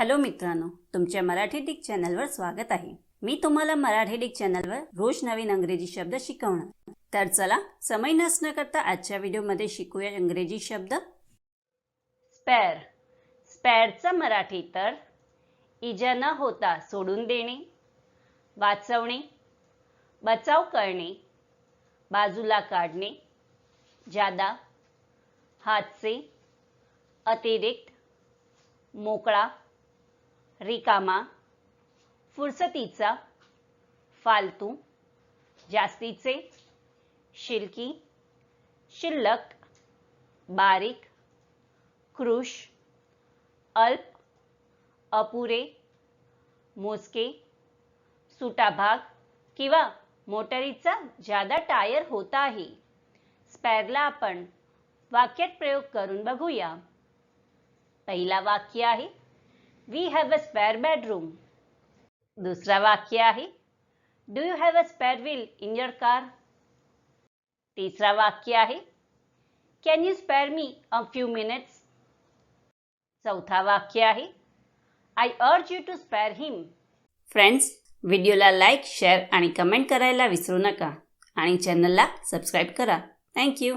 Hello मित्रांनो तुमच्या Marathi Dick चॅनलवर स्वागत आहे. मी तुम्हाला मराठी डिक चॅनलवर रोज नवीन अंग्रेजी शब्द शिकवणार. तर चला समय नसणं करता आजच्या व्हिडिओमध्ये शिकूया इंग्रजी शब्द. स्पॅर. स्पॅरचं मराठी तर इजा न होता सोडून देणे वाचवणे बचाव करणे बाजूला काढणे जादा हातसे अतिरिक्त मोकळा रिकामा फुरसतीचा फालतू जास्तीचे शिल्की शिल्लक बारीक कृष अल्प अपुरे मोजके सुटाभाग किंवा मोटरीचा जादा टायर होत आहे. स्पॅरला आपण वाक्यात प्रयोग करून बघूया. पहिला वाक्य आहे we have a spare bedroom दुसरा वाक्य आहे do you have a spare wheel in your car तिसरा वाक्य आहे can you spare me a few minutes चौथा वाक्य आहे I urge you to spare him friends व्हिडिओला लाईक शेअर आणि कमेंट करायला विसरू नका आणि चॅनलला सबस्क्राईब करा. थँक्यू